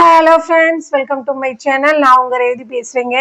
Hello friends welcome to my channel நான் உங்க ரேதி பேசுறேங்க.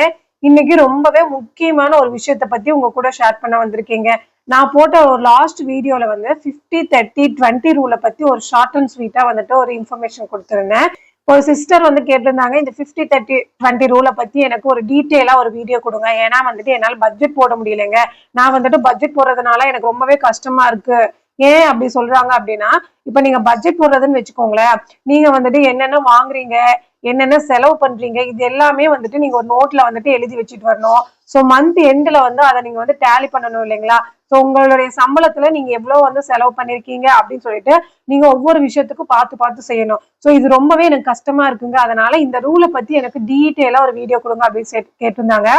இன்னைக்கு ரொம்பவே முக்கியமான ஒரு விஷயத்த பத்தி உங்க கூட ஷேர் பண்ண வந்திருக்கீங்க. நான் போட்ட ஒரு லாஸ்ட் வீடியோல வந்து 50 தேர்ட்டி டுவெண்ட்டி ரூலை பத்தி ஒரு ஷார்ட் அண்ட் ஸ்வீட்டா வந்துட்டு ஒரு இன்ஃபர்மேஷன் கொடுத்துருந்தேன். ஒரு சிஸ்டர் வந்து கேட்டிருந்தாங்க இந்த 50 தேர்ட்டி டுவெண்ட்டி ரூலை பற்றி எனக்கு ஒரு டீட்டெயிலாக ஒரு வீடியோ கொடுங்க. ஏன்னா வந்துட்டு என்னால் பட்ஜெட் போட முடியலைங்க. நான் வந்துட்டு பட்ஜெட் போடுறதுனால எனக்கு ரொம்பவே கஷ்டமாக இருக்குது ஏன் அப்படி சொல்றாங்க அப்படின்னா இப்ப நீங்க பட்ஜெட் போடுறதுன்னு வச்சுக்கோங்களேன் நீங்க வந்துட்டு என்னென்ன வாங்குறீங்க என்னென்ன செலவு பண்றீங்க இது எல்லாமே வந்துட்டு நீங்க ஒரு நோட்ல வந்துட்டு எழுதி வச்சுட்டு வரணும். ஸோ மந்த் எண்ட்ல வந்து அதை நீங்க வந்து டேலி பண்ணணும் இல்லைங்களா? ஸோ உங்களுடைய சம்பளத்துல நீங்க எவ்வளவு வந்து செலவு பண்ணிருக்கீங்க அப்படின்னு சொல்லிட்டு நீங்க ஒவ்வொரு விஷயத்துக்கும் பார்த்து பார்த்து செய்யணும். ஸோ இது ரொம்பவே எனக்கு கஷ்டமா இருக்குங்க. அதனால இந்த ரூலை பத்தி எனக்கு டீட்டெயிலா ஒரு வீடியோ கொடுங்க அப்படின்னு கேட்டிருந்தாங்க.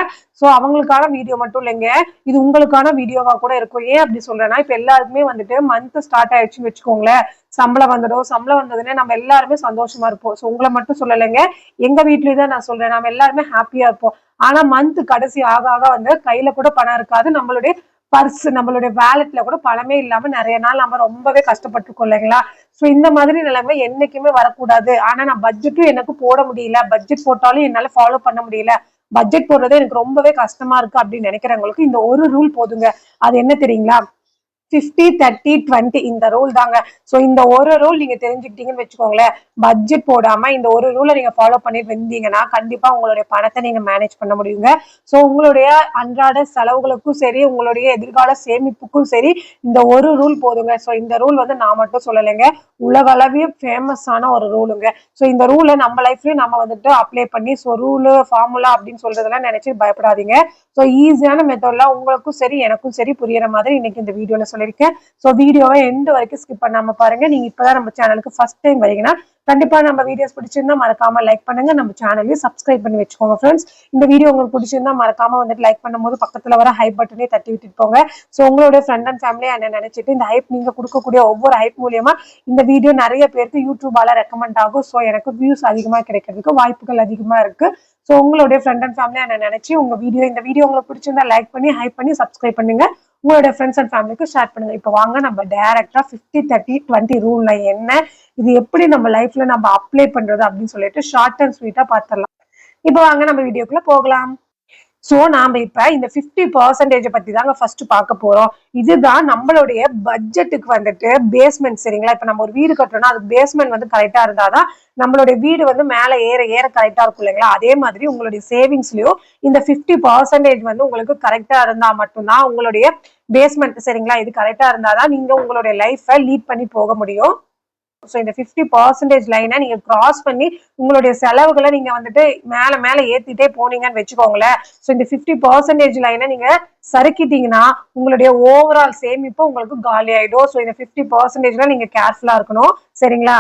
ஸோ அவங்களுக்கான வீடியோ மட்டும் இல்லைங்க. இது உங்களுக்கான வீடியோவா கூட இருக்கும். ஏன் அப்படி சொல்றேன்னா இப்போ எல்லாருக்குமே வந்துட்டு மந்த் ஸ்டார்ட் ஆயிடுச்சுன்னு வச்சுக்கோங்களேன். சம்பளம் வந்துடும் சம்பளம் வந்ததுன்னே நம்ம எல்லாருமே சந்தோஷமா இருப்போம். ஸோ உங்களை மட்டும் சொல்லலைங்க. எங்க வீட்லயும் தான் நான் சொல்றேன். நம்ம எல்லாருமே ஹாப்பியா இருப்போம். ஆனா மந்த் கடைசி ஆக ஆக வந்து கையில கூட பணம் இருக்காது. நம்மளுடைய பர்ஸ் நம்மளுடைய வேலெட்ல கூட பணமே இல்லாம நிறைய நாள் நம்ம ரொம்பவே கஷ்டப்பட்டிருக்கோம் இல்லைங்களா? ஸோ இந்த மாதிரி நிலைமை என்னைக்குமே வரக்கூடாது. ஆனா நான் பட்ஜெட்டும் எனக்கு போட முடியல. பட்ஜெட் போட்டாலும் என்னால ஃபாலோ பண்ண முடியல. பட்ஜெட் போடுறது எனக்கு ரொம்பவே கஷ்டமா இருக்கு அப்படின்னு நினைக்கிறவங்களுக்கு இந்த ஒரு ரூல் போதுங்க. அது என்ன தெரியுங்களா? 50 தேர்ட்டி டுவெண்ட்டி இந்த ரூல் தாங்க. ஸோ இந்த ஒரு ரூல் நீங்க தெரிஞ்சுக்கிட்டீங்கன்னு வச்சுக்கோங்களேன். பட்ஜெட் போடாம இந்த ஒரு ரூலை நீங்க ஃபாலோ பண்ணிட்டு வந்தீங்கன்னா கண்டிப்பா உங்களுடைய பணத்தை நீங்க மேனேஜ் பண்ண முடியுங்க. ஸோ உங்களுடைய அன்றாட செலவுகளுக்கும் சரி உங்களுடைய எதிர்கால சேமிப்புக்கும் சரி இந்த ஒரு ரூல் போதுங்க. ஸோ இந்த ரூல் வந்து நான் மட்டும் சொல்லலைங்க. உலகளவையும் ஃபேமஸான ஒரு ரூலுங்க ஸோ இந்த ரூலை நம்ம லைஃப்லயும் நம்ம வந்துட்டு அப்ளை பண்ணி ஸோ ரூலு ஃபார்முலா அப்படின்னு சொல்றதெல்லாம் நினைச்சு பயப்படாதீங்க. ஸோ ஈஸியான மெத்தட்லாம் உங்களுக்கும் சரி எனக்கும் சரி புரியுற மாதிரி இன்னைக்கு இந்த வீடியோல சொல்லியிருக்கேன். ஸோ வீடியோவை எண்டு வரைக்கும் ஸ்கிப் பண்ணாம பாருங்க. நீங்க இப்பதான் நம்ம சேனலுக்கு ஃபர்ஸ்ட் டைம் வரீங்கன்னா கண்டிப்பா நம்ம வீடியோஸ் பிடிச்சிருந்தா மறக்காம லைக் பண்ணுங்க. நம்ம சேனலையும் சப்ஸ்கிரைப் பண்ணி வச்சுக்கோங்க ஃப்ரெண்ட்ஸ் இந்த வீடியோ உங்களுக்கு பிடிச்சிருந்தா மறக்காம வந்துட்டு லைக் பண்ணும்போது பக்கத்துல வர ஹைப் பட்டனே தட்டி விட்டுட்டு போங்க. ஸோ உங்களுடைய ஃப்ரெண்ட் அண்ட் ஃபேமிலி என்ன நினைச்சிட்டு இந்த ஹைப் நீங்க கொடுக்கக்கூடிய ஒவ்வொரு ஹைப் மூலியமா இந்த வீடியோ நிறைய பேருக்கு யூடியூபால ரெக்கமெண்ட் ஆகும். ஸோ எனக்கு வியூஸ் அதிகமா கிடைக்கிறதுக்கு வாய்ப்புகள் அதிகமா இருக்கு. ஸோ உங்களுடைய ஃப்ரெண்ட் அண்ட் ஃபேமிலி என்ன நினைச்சு உங்க வீடியோ இந்த வீடியோ உங்களுக்கு பிடிச்சிருந்தா லைக் பண்ணி ஹைப் பண்ணி சப்ஸ்கிரைப் பண்ணுங்க. உங்களோட ஃப்ரெண்ட்ஸ் அண்ட் ஃபேமிலிக்கு ஷேர் பண்ணுங்க. இப்போ வாங்க நம்ம டைரக்டா ஃபிஃப்டி தேர்ட்டி டுவெண்ட்டி ரூல்ல என்ன இது எப்படி நம்ம லைஃப்ல நம்ம அப்ளை பண்றது அப்படின்னு சொல்லிட்டு ஷார்ட் அண்ட் ஸ்வீட்டா பார்த்துடலாம் இப்போ வாங்க நம்ம வீடியோக்குள்ள போகலாம். ஸோ நாம இப்ப இந்த 50% பர்சன்டேஜ் பத்தி தாங்க ஃபர்ஸ்ட் பார்க்க போறோம். இதுதான் நம்மளுடைய பட்ஜெட்டுக்கு வந்துட்டு பேஸ்மெண்ட் சரிங்களா? இப்ப நம்ம ஒரு வீடு கட்டுறோம்னா அது பேஸ்மெண்ட் வந்து கரெக்டா இருந்தாதான் நம்மளுடைய வீடு வந்து மேலே ஏற ஏற கரெக்டா இருக்கும் இல்லைங்களா? அதே மாதிரி உங்களுடைய சேவிங்ஸ்லயும் இந்த 50% பர்சன்டேஜ் வந்து உங்களுக்கு கரெக்டா இருந்தா மட்டும்தான் உங்களுடைய பேஸ்மெண்ட் சரிங்களா? இது கரெக்டா இருந்தாதான் நீங்க உங்களுடைய லைஃபை லீட் பண்ணி போக முடியும். ஸோ இந்த ஃபிஃப்டி பர்சன்டேஜ் லைனை நீங்கள் கிராஸ் பண்ணி உங்களுடைய செலவுகளை நீங்கள் வந்துட்டு மேலே மேலே ஏற்றிட்டே போனீங்கன்னு வச்சுக்கோங்களேன். ஸோ இந்த ஃபிஃப்டி பர்சன்டேஜ் லைனை நீங்கள் சறுக்கிட்டீங்கன்னா உங்களுடைய ஓவரால் சேமிப்பு உங்களுக்கு காலி ஆகிடும் ஸோ இந்த ஃபிஃப்டி பர்சன்டேஜ்ல நீங்கள் கேர்ஃபுல்லாக இருக்கணும். சரிங்களா?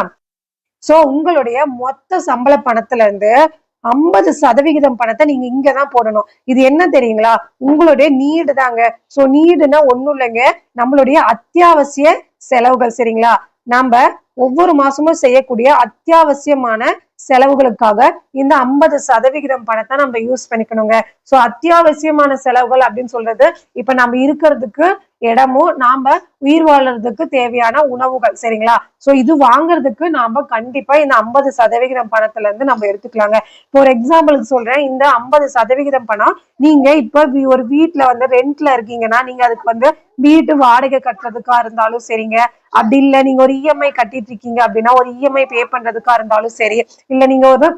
ஸோ உங்களுடைய மொத்த சம்பள பணத்துல இருந்து ஐம்பது சதவிகிதம் பணத்தை நீங்க இங்க தான் போடணும். இது என்ன தெரியுங்களா? உங்களுடைய நீடு தாங்க. ஸோ நீடுனா ஒன்றும் இல்லைங்க. நம்மளுடைய அத்தியாவசிய செலவுகள் சரிங்களா? நம்ம ஒவ்வொரு மாசமும் செய்யக்கூடிய அத்தியாவசியமான செலவுகளுக்காக இந்த ஐம்பது சதவிகிதம் பணத்தை நம்ம யூஸ் பண்ணிக்கணுங்க. ஸோ அத்தியாவசியமான செலவுகள் அப்படின்னு சொல்றது இப்ப நம்ம இருக்கிறதுக்கு இடமும் நாம உயிர் வாழறதுக்கு தேவையான உணவுகள் சரிங்களா? ஸோ இது வாங்குறதுக்கு நாம கண்டிப்பா இந்த ஐம்பது சதவிகிதம் பணத்துல இருந்து நம்ம எடுத்துக்கலாங்க. இப்போ ஒரு எக்ஸாம்பிளுக்கு சொல்றேன் இந்த ஐம்பது சதவிகிதம் பணம் நீங்க இப்ப வீ- ஒரு வீட்டுல வந்து ரெண்ட்ல இருக்கீங்கன்னா நீங்க அதுக்கு வந்து வீட்டு வாடகை கட்டுறதுக்கா இருந்தாலும் சரிங்க. அப்படி இல்ல நீங்க ஒரு இஎம்ஐ கட்டிட்டு இருக்கீங்க அப்படின்னா ஒரு இஎம்ஐ பே பண்றதுக்கா இருந்தாலும் சரி. இல்ல நீங்க ஒரு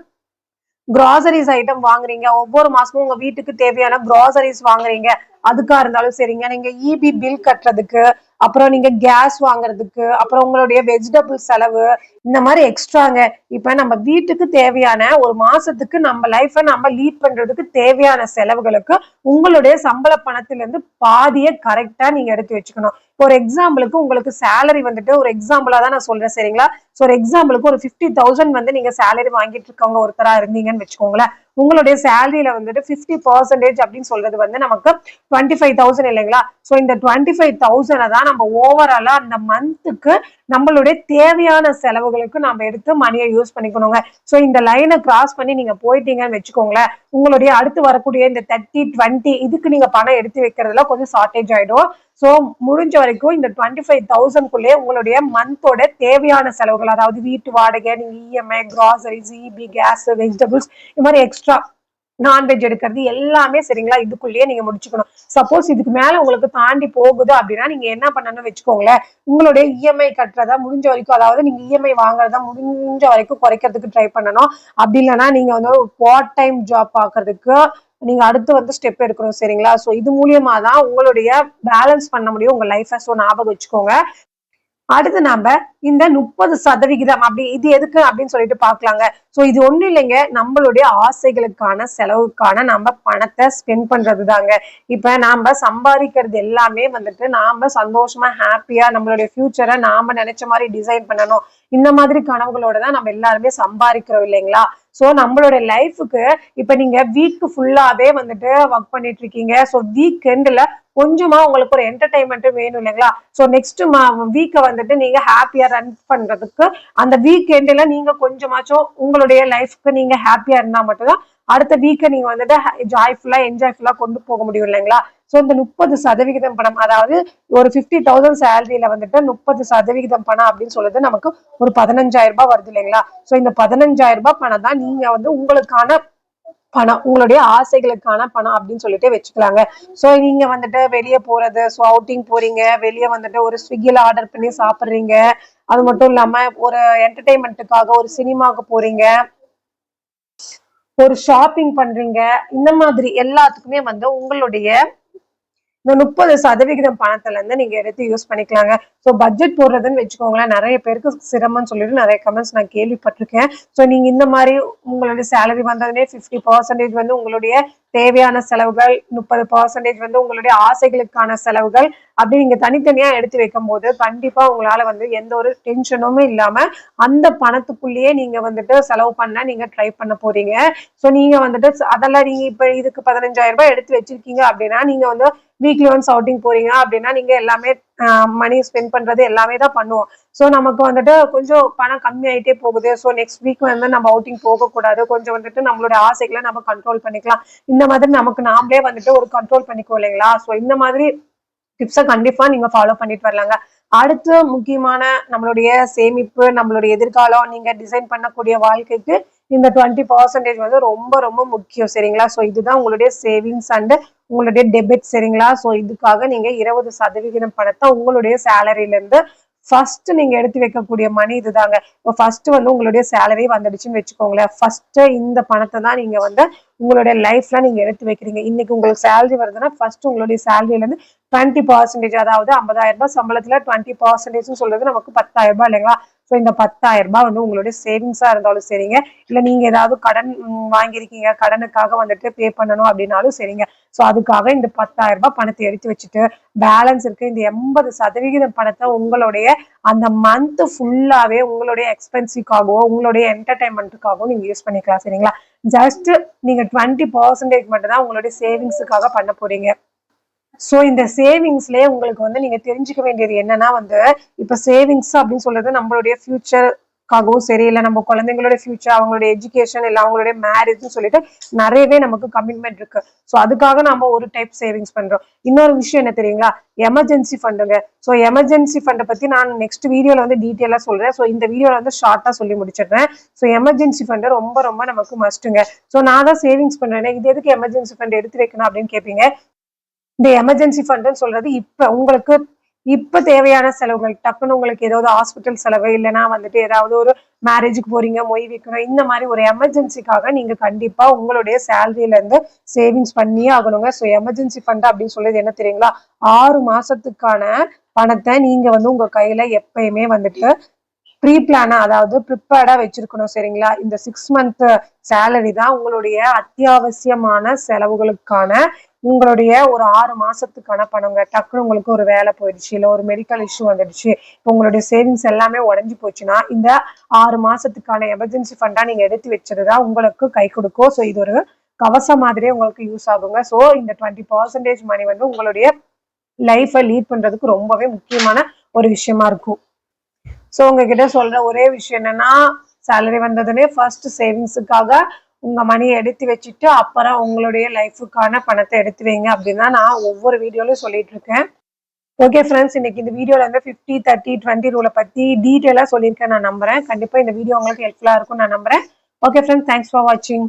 கிராசரிஸ் ஐட்டம் வாங்குறீங்க ஒவ்வொரு மாசமும் உங்க வீட்டுக்கு தேவையான கிராசரிஸ் வாங்குறீங்க அதுக்கா இருந்தாலும் சரிங்க. நீங்க இபி பில் கட்டுறதுக்கு அப்புறம் நீங்க கேஸ் வாங்குறதுக்கு அப்புறம் உங்களுடைய வெஜிடபிள் செலவு இந்த மாதிரி எக்ஸ்ட்ராங்க இப்ப நம்ம வீட்டுக்கு தேவையான ஒரு மாசத்துக்கு நம்ம லைஃபை நம்ம லீட் பண்றதுக்கு தேவையான செலவுகளுக்கு உங்களுடைய சம்பள பணத்துல இருந்து பாதியை கரெக்டா நீங்க எடுத்து வச்சுக்கணும். இப்போ ஒரு எக்ஸாம்பிளுக்கு உங்களுக்கு சேலரி வந்துட்டு ஒரு எக்ஸாம்பிளா தான் நான் சொல்றேன் சரிங்களா? ஸோ ஒரு எக்ஸாம்பிளுக்கு ஒரு ஃபிஃப்டி தௌசண்ட் வந்து நீங்க சேலரி வாங்கிட்டு இருக்கவங்க ஒருத்தரா இருந்தீங்கன்னு வச்சுக்கோங்களேன். உங்களுடைய சேலரியில வந்துட்டு ஃபிஃப்டி பர்சன்டேஜ் அப்படின்னு சொல்றது வந்து நமக்கு டுவெண்ட்டி ஃபைவ் தௌசண்ட் இல்லைங்களா? ஸோ இந்த டுவெண்ட்டி ஃபைவ் தௌசண்டை தான் நம்ம ஓவராலா அந்த மந்த்துக்கு நம்மளுடைய தேவையான செலவுகளுக்கு நம்ம எடுத்து மணியை யூஸ் பண்ணிக்கணுங்க. ஸோ இந்த லைனை கிராஸ் பண்ணி நீங்க போயிட்டீங்கன்னு வச்சுக்கோங்களேன் உங்களுடைய அடுத்து வரக்கூடிய இந்த தேர்ட்டி டுவெண்ட்டி இதுக்கு நீங்க பணம் எடுத்து வைக்கிறதுல கொஞ்சம் ஷார்ட்டேஜ் ஆயிடும். ஸோ முடிஞ்ச வரைக்கும் இந்த டுவெண்ட்டி ஃபைவ் தௌசண்ட்குள்ளே உங்களுடைய மந்தோட தேவையான செலவுகள் அதாவது வீட்டு வாடகை நீங்கள் EMI groceries EB gas vegetables இது மாதிரி எக்ஸ்ட்ரா நான்வெஜ் எடுக்கிறது எல்லாமே சரிங்களா? இதுக்குள்ளேயே நீங்க முடிச்சுக்கணும். சப்போஸ் இதுக்கு மேல உங்களுக்கு தாண்டி போகுது அப்படின்னா நீங்க என்ன பண்ணணும்னு வச்சுக்கோங்களேன். உங்களுடைய இஎம்ஐ கட்டுறதா முடிஞ்ச வரைக்கும் அதாவது நீங்க இஎம்ஐ வாங்குறதா முடிஞ்ச வரைக்கும் குறைக்கிறதுக்கு ட்ரை பண்ணணும். அப்படி இல்லைன்னா நீங்க வந்து ஒரு பார்ட் டைம் ஜாப் பார்க்கறதுக்கு நீங்க அடுத்து வந்து ஸ்டெப் எடுக்கணும் சரிங்களா? ஸோ இது மூலியமா தான் உங்களுடைய பேலன்ஸ் பண்ண முடியும் உங்க லைஃபை ஸோ ஞாபகம் வச்சுக்கோங்க. அடுத்து நாம இந்த முப்பது சதவிகிதம் அப்படி இது எதுக்கு அப்படின்னு சொல்லிட்டு பாக்கலாங்க ஸோ இது ஒண்ணும் இல்லைங்க. நம்மளுடைய ஆசைகளுக்கான செலவுக்கான நம்ம பணத்தை ஸ்பெண்ட் பண்றது தாங்க. இப்ப நாம சம்பாதிக்கிறது எல்லாமே வந்துட்டு நாம சந்தோஷமா ஹாப்பியா நம்மளுடைய ஃபியூச்சரை நாம நினைச்ச மாதிரி டிசைன் பண்ணணும். இந்த மாதிரி கனவுகளோட தான் நம்ம எல்லாருமே சம்பாதிக்கிறோம் இல்லைங்களா? ஸோ நம்மளோட லைஃபுக்கு இப்ப நீங்க வீக் ஃபுல்லாவே வந்துட்டு ஒர்க் பண்ணிட்டு இருக்கீங்க ஸோ வீக் எண்ட்ல கொஞ்சமா உங்களுக்கு ஒரு என்டர்டைன்மெண்ட்டும் வேணும் இல்லைங்களா? ஸோ நெக்ஸ்ட் வீக்கை வந்துட்டு நீங்க ஹாப்பியா ரன் பண்றதுக்கு அந்த வீக் எண்ட்ல நீங்க கொஞ்சமாச்சும் உங்களுடைய லைஃப்க்கு நீங்க ஹாப்பியா இருந்தா மட்டும்தான் அடுத்த வீக்கை நீங்க வந்துட்டு ஜாய்ஃபுல்லா என்ஜாய்ஃபுல்லா கொண்டு போக முடியும் இல்லைங்களா? ஸோ இந்த முப்பது சதவிகிதம் பணம் அதாவது ஒரு ஃபிஃப்டி தௌசண்ட் சேலரியில வந்துட்டு முப்பது சதவிகிதம் பணம் அப்படின்னு சொல்லுது நமக்கு ஒரு பதினஞ்சாயிரம் ரூபாய் வருது இல்லைங்களா? ஸோ இந்த பதினஞ்சாயிரம் ரூபாய் பணம் தான் நீங்க வந்து உங்களுக்கான பணம் உங்களுடைய ஆசைகளுக்கான பணம் அப்படின்னு சொல்லிட்டு வச்சுக்கலாங்க. ஸோ நீங்க வந்துட்டு வெளியே போறது ஸோ அவுட்டிங் போறீங்க வெளியே வந்துட்டு ஒரு ஸ்விக்கியில் ஆர்டர் பண்ணி சாப்பிட்றீங்க. அது மட்டும் இல்லாம ஒரு என்டர்டைன்மெண்ட்டுக்காக ஒரு சினிமாவுக்கு போறீங்க. ஒரு ஷாப்பிங் பண்றீங்க இந்த மாதிரி எல்லாத்துக்குமே வந்து உங்களுடைய இந்த முப்பது சதவிகிதம் பணத்துல இருந்து நீங்க எடுத்து யூஸ் பண்ணிக்கலாங்க. ஸோ பட்ஜெட் போடுறதுன்னு வச்சுக்கோங்களேன் நிறைய பேருக்கு சிரமம்னு சொல்லிட்டு நிறைய கமெண்ட்ஸ் நான் கேள்விப்பட்டிருக்கேன். ஸோ நீங்க இந்த மாதிரி உங்களுடைய சேலரி வந்ததுனே ஃபிஃப்டி பர்சன்டேஜ் வந்து உங்களுடைய தேவையான செலவுகள் முப்பது பர்சன்டேஜ் வந்து உங்களுடைய ஆசைகளுக்கான செலவுகள் அப்படி நீங்க தனித்தனியா எடுத்து வைக்கும் போது கண்டிப்பா உங்களால வந்து எந்த ஒரு டென்ஷனுமே இல்லாம அந்த பணத்துக்குள்ளேயே நீங்க வந்துட்டு செலவு பண்ண நீங்க ட்ரை பண்ண போறீங்க. ஸோ நீங்க வந்துட்டு அதெல்லாம் நீங்க இப்ப இதுக்கு பதினஞ்சாயிரம் ரூபாய் எடுத்து வச்சிருக்கீங்க அப்படின்னா நீங்க வந்து வீக்லி ஒன்ஸ் அவுட்டிங் போறீங்க அப்படின்னா நீங்க எல்லாமே மணி ஸ்பெண்ட் பண்றது எல்லாமே தான் பண்ணுவோம். ஸோ நமக்கு வந்துட்டு கொஞ்சம் பணம் கம்மி ஆயிட்டே போகுது. ஸோ நெக்ஸ்ட் வீக் வந்து நம்ம அவுட்டிங் போகக்கூடாது. கொஞ்சம் வந்துட்டு நம்மளோட ஆசைகளை நம்ம கண்ட்ரோல் பண்ணிக்கலாம். இந்த மாதிரி நமக்கு நாமளே வந்துட்டு ஒரு கண்ட்ரோல் பண்ணிக்கோ இல்லைங்களா? ஸோ இந்த மாதிரி டிப்ஸை கண்டிப்பா நீங்க ஃபாலோ பண்ணிட்டு வரலாங்க. அடுத்து முக்கியமான நம்மளுடைய சேமிப்பு நம்மளுடைய எதிர்காலம் நீங்க டிசைன் பண்ணக்கூடிய வாழ்க்கைக்கு இந்த டுவெண்ட்டி பர்சன்டேஜ் வந்து ரொம்ப ரொம்ப முக்கியம் சரிங்களா? ஸோ இதுதான் உங்களுடைய சேவிங்ஸ் அண்ட் உங்களுடைய டெபிட் சரிங்களா? ஸோ இதுக்காக நீங்க இருபது சதவிகிதம் பணத்தை உங்களுடைய சேலரியிலேருந்து ஃபர்ஸ்ட் நீங்க எடுத்து வைக்கக்கூடிய மணி இதுதாங்க. இப்போ ஃபர்ஸ்ட் வந்து உங்களுடைய சேலரி வந்துடுச்சுன்னு வச்சுக்கோங்களேன். ஃபர்ஸ்ட் இந்த பணத்தை தான் நீங்க வந்து உங்களுடைய லைஃப்ல நீங்க எடுத்து வைக்கிறீங்க. இன்னைக்கு உங்களுக்கு சேலரி வருதுன்னா ஃபர்ஸ்ட் உங்களுடைய சேலரியில இருந்து டுவெண்ட்டி பர்சன்டேஜ் அதாவது ஐம்பதாயிரம் ரூபாய் சம்பளத்துல டுவெண்ட்டி பர்சன்டேஜ் சொல்றது நமக்கு பத்தாயிரம் ரூபாய் இல்லைங்களா? ஸோ இந்த பத்தாயிரம் ரூபாய் வந்து உங்களுடைய சேவிங்ஸா இருந்தாலும் சரிங்க. இல்ல நீங்க ஏதாவது கடன் வாங்கியிருக்கீங்க. கடனுக்காக வந்துட்டு பே பண்ணணும் அப்படின்னாலும் சரிங்க. ஸோ அதுக்காக இந்த பத்தாயிரம் ரூபாய் பணத்தை எடுத்து வச்சுட்டு பேலன்ஸ் இருக்கு. இந்த எண்பது சதவிகிதம் பணத்தை உங்களுடைய அந்த மந்த் ஃபுல்லாவே உங்களுடைய எக்ஸ்பென்சிவ்காகவோ உங்களுடைய என்டர்டைன்மெண்ட்டுக்காகவோ நீங்க யூஸ் பண்ணிக்கலாம் சரிங்களா? ஜஸ்ட் நீங்க டுவெண்ட்டி பர்சன்டேஜ் மட்டும் தான் உங்களுடைய சேவிங்ஸுக்காக பண்ண போறீங்க. ஸோ இந்த சேவிங்ஸ்லயே உங்களுக்கு வந்து நீங்க தெரிஞ்சுக்க வேண்டியது என்னன்னா வந்து இப்போ சேவிங்ஸ் அப்படின்னு சொல்றது நம்மளுடைய ஃபியூச்சர்க்காகவும் சரி இல்லை நம்ம குழந்தைங்களோட ஃபியூச்சர் அவங்களுடைய எஜுகேஷன் இல்லை அவங்களுடைய மேரேஜ்னு சொல்லிட்டு நிறையவே நமக்கு கமிட்மெண்ட் இருக்கு. ஸோ அதுக்காக நம்ம ஒரு டைப் சேவிங்ஸ் பண்றோம். இன்னொரு விஷயம் என்ன தெரியுங்களா? எமர்ஜென்சி ஃபண்டுங்க ஸோ எமர்ஜென்சி ஃபண்டை பத்தி நான் நெக்ஸ்ட் வீடியோல வந்து டீட்டெயிலாக சொல்றேன். ஸோ இந்த வீடியோல வந்து ஷார்ட்டா சொல்லி முடிச்சிடுறேன். ஸோ எமர்ஜென்சி ஃபண்டு ரொம்ப ரொம்ப நமக்கு மஸ்ட்டுங்க ஸோ நான் தான் சேவிங்ஸ் பண்றேன் இது எதுக்கு எமர்ஜென்சி ஃபண்ட் எடுத்து வைக்கணும் அப்படின்னு கேட்பீங்க இந்த எமர்ஜென்சி ஃபண்டுன்னு சொல்றது இப்ப உங்களுக்கு இப்ப தேவையான செலவுகள் டக்குன்னு உங்களுக்கு ஏதாவது ஹாஸ்பிட்டல் செலவு இல்லைன்னா வந்துட்டு ஏதாவது ஒரு மேரேஜுக்கு போறீங்க மொய் வைக்கணும் இந்த மாதிரி ஒரு எமர்ஜென்சிக்காக நீங்க கண்டிப்பா உங்களுடைய சேலரியில இருந்து சேவிங்ஸ் பண்ணியே ஆகணுங்க. ஸோ எமர்ஜென்சி ஃபண்ட் அப்படின்னு சொல்றது என்ன தெரியுங்களா? ஆறு மாசத்துக்கான பணத்தை நீங்க வந்து உங்க கையில எப்பயுமே வந்துட்டு ப்ரீ பிளானா அதாவது ப்ரிப்பேர்டா வச்சிருக்கணும் சரிங்களா? இந்த சிக்ஸ் மந்த் சேலரி தான் உங்களுடைய அத்தியாவசியமான செலவுகளுக்கான உங்களுடைய ஒரு ஆறு மாசத்துக்கான பணங்க டக்குனு உங்களுக்கு ஒரு வேலை போயிடுச்சு இல்லை ஒரு மெடிக்கல் இஷ்யூ வந்துடுச்சு இப்போ உங்களுடைய சேவிங்ஸ் எல்லாமே உடஞ்சி போச்சுன்னா இந்த ஆறு மாசத்துக்கான எமர்ஜென்சி ஃபண்டா நீங்க எடுத்து வச்சதுதா உங்களுக்கு கை கொடுக்கும். ஸோ இது ஒரு கவசம் மாதிரியே உங்களுக்கு யூஸ் ஆகுங்க. ஸோ இந்த டுவெண்ட்டி பர்சன்டேஜ் மணி வந்து உங்களுடைய லைஃப்பை லீட் பண்றதுக்கு ரொம்பவே முக்கியமான ஒரு விஷயமா இருக்கும். ஸோ உங்ககிட்ட சொல்ற ஒரே விஷயம் என்னன்னா சேலரி வந்ததுன்னே ஃபர்ஸ்ட் சேவிங்ஸுக்காக உங்க மணியை எடுத்து வச்சுட்டு அப்புறம் உங்களுடைய லைஃபுக்கான பணத்தை எடுத்து வைங்க அப்படின்னு தான் நான் ஒவ்வொரு வீடியோலையும் சொல்லிட்டு இருக்கேன். ஓகே ஃப்ரெண்ட்ஸ் இன்னைக்கு இந்த வீடியோல வந்து ஃபிஃப்டி தேர்ட்டி டுவெண்ட்டி ரூலை பத்தி டீட்டெயிலாக சொல்லியிருக்கேன் நான் நம்புறேன். கண்டிப்பா இந்த வீடியோ உங்களுக்கு ஹெல்ப்ஃபுல்லா இருக்கும் நான் நம்புறேன். ஓகே ஃப்ரெண்ட்ஸ் தேங்க்ஸ் ஃபார் வாட்சிங்